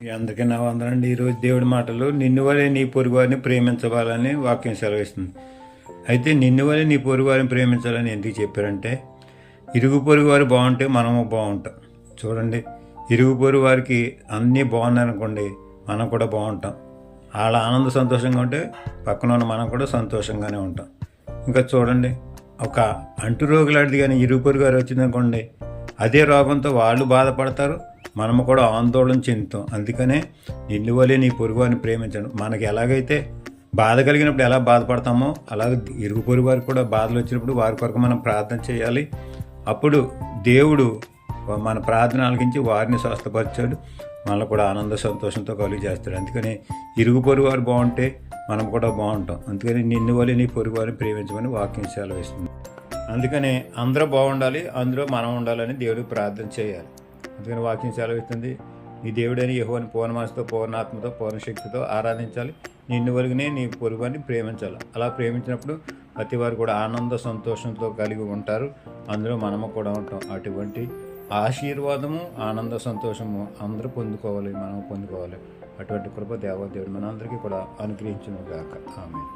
మీ అందరికీ నా వందనండి ఈరోజు దేవుడి మాటలు నిన్ను వలె నీ పొరుగువారిని ప్రేమించవాలని వాక్యం సెలవిస్తుంది. అయితే నిన్ను వలె నీ పొరుగువారిని ప్రేమించాలని ఎందుకు చెప్పారంటే ఇరుగు పొరుగు వారు బాగుంటే మనము బాగుంటాం. చూడండి ఇరుగు పొరుగు వారికి అన్నీ బాగున్నాయనుకోండి మనం కూడా బాగుంటాం. వాళ్ళ ఆనంద సంతోషంగా ఉంటే పక్కన ఉన్న మనం కూడా సంతోషంగానే ఉంటాం. ఇంకా చూడండి ఒక అంటు రోగులాంటిది కానీ ఇరుగు పొరుగు వారు వచ్చిందనుకోండి అదే రోగంతో వాళ్ళు బాధపడతారు మనము కూడా ఆందోళన చెందుతాం. అందుకనే నిన్ను వలె నీ పొరుగువారిని ప్రేమించడం. మనకి ఎలాగైతే బాధ కలిగినప్పుడు ఎలా బాధపడతామో అలాగే ఇరుగు పొరుగు వారికి కూడా బాధలు వచ్చినప్పుడు వారి కొరకు మనం ప్రార్థన చేయాలి. అప్పుడు దేవుడు మన ప్రార్థన ఆలకించి వారిని స్వస్థపరిచాడు. మనల్ని కూడా ఆనంద సంతోషంతో కలిగి చేస్తాడు. అందుకని ఇరుగు పొరుగు వారు బాగుంటే మనం కూడా బాగుంటాం. అందుకని నిన్ను వలె నీ పొరుగు వారిని ప్రేమించమని వాక్యం సెలవిస్తుంది. అందుకని అందరూ బాగుండాలి అందులో మనం ఉండాలని దేవుడు ప్రార్థన చేయాలి. అందుకని వాక్యం సెలవిస్తుంది. నీ దేవుడని యహోని పూర్ణ మనసుతో పూర్ణాత్మతో పూర్ణశక్తితో ఆరాధించాలి. నిన్ను వలుగునే నీ పొరుగుని ప్రేమించాలి. అలా ప్రేమించినప్పుడు ప్రతి వారు కూడా ఆనంద సంతోషంతో కలిగి ఉంటారు. అందులో మనము కూడా ఉంటాం. అటువంటి ఆశీర్వాదము ఆనంద సంతోషము అందరూ పొందుకోవాలి మనము పొందుకోవాలి. అటువంటి కృప దేవదేవుడు మనందరికీ కూడా అనుగ్రహించును గాక ఆమె